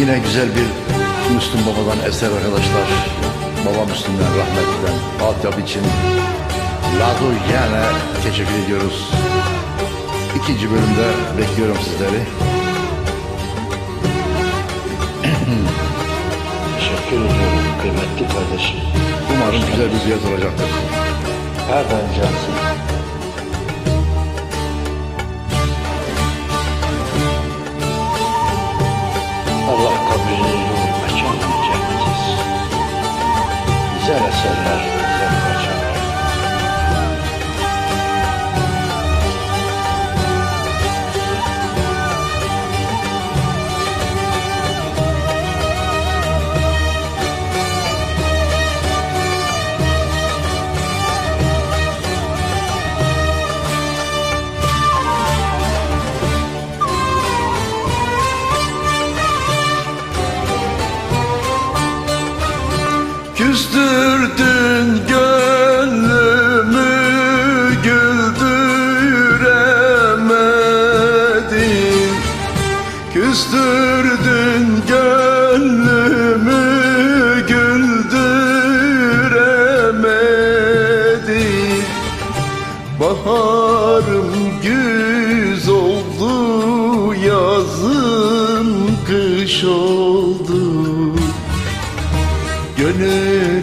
Yine güzel bir Müslüm Baba'dan eser arkadaşlar. Baba Müslüm'den rahmetten altyapı için Lado Yana teşekkür ediyoruz. İkinci bölümde bekliyorum sizleri. Teşekkür ediyorum kıymetli kardeşim. Umarım güzel bir ziyarət olacaktır. Her daim cansın. Güzel eserler, güzel parçalar. Küstürdün gönlümü güldüremedin Küstürdün gönlümü güldüremedin Baharım güz oldu yazım kış oldu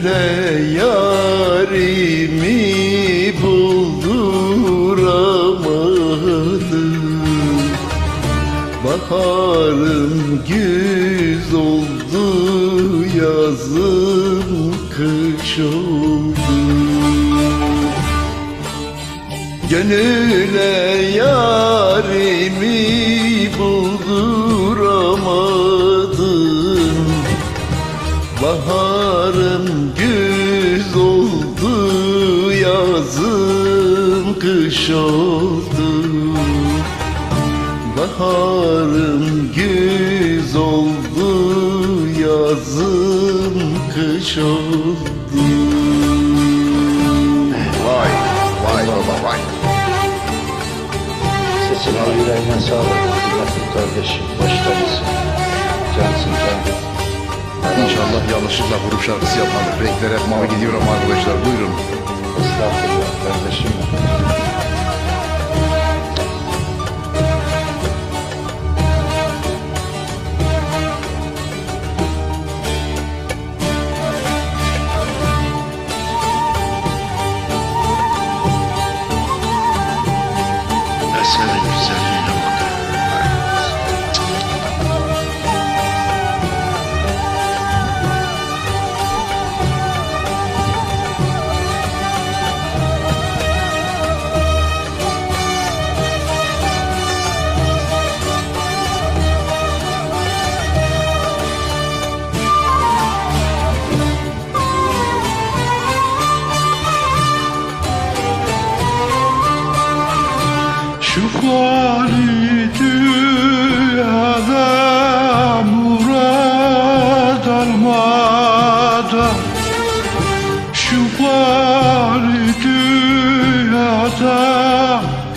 Gönüle yarimi bulduramadım Baharım güz oldu yazım kış oldu. Gönüle yarimi kış oldu Baharım güz oldu yazım kış oldu Vay, vay baba vay. Sesine yüreğine sağlık kıymetli kardeşim. Hoş geldin. Cansın cansın. İnşallah yanlışlıkla grup şarkısı yapmadık. Renkler hep mavi gidiyorum arkadaşlar. Buyurun. Estağfurullah kardeşim.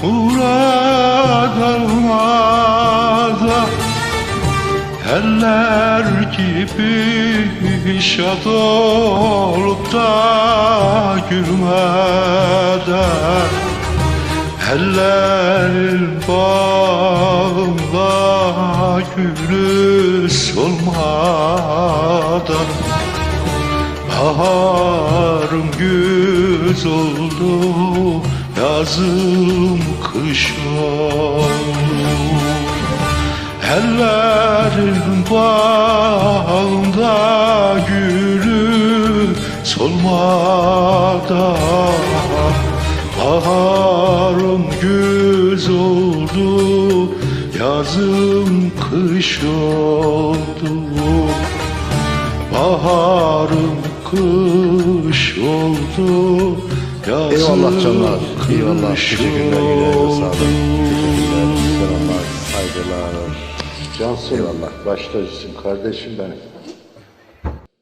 Murad almadan Eller gibi şad olup da gülmeden Ellerin bağında gülü solmadan Baharım güz oldu, yazım kış Ellerin bağında gülü solmadan Baharım güz oldu, yazım kış oldu. Baharım kış oldu, yazım Eyvallah canlar. Eyvallah. Teşekkürler. Yüreğinize sağlık. Teşekkürler. Selamlar. Saygılar. Cansın. Eyvallah. Başta üstün kardeşim benim.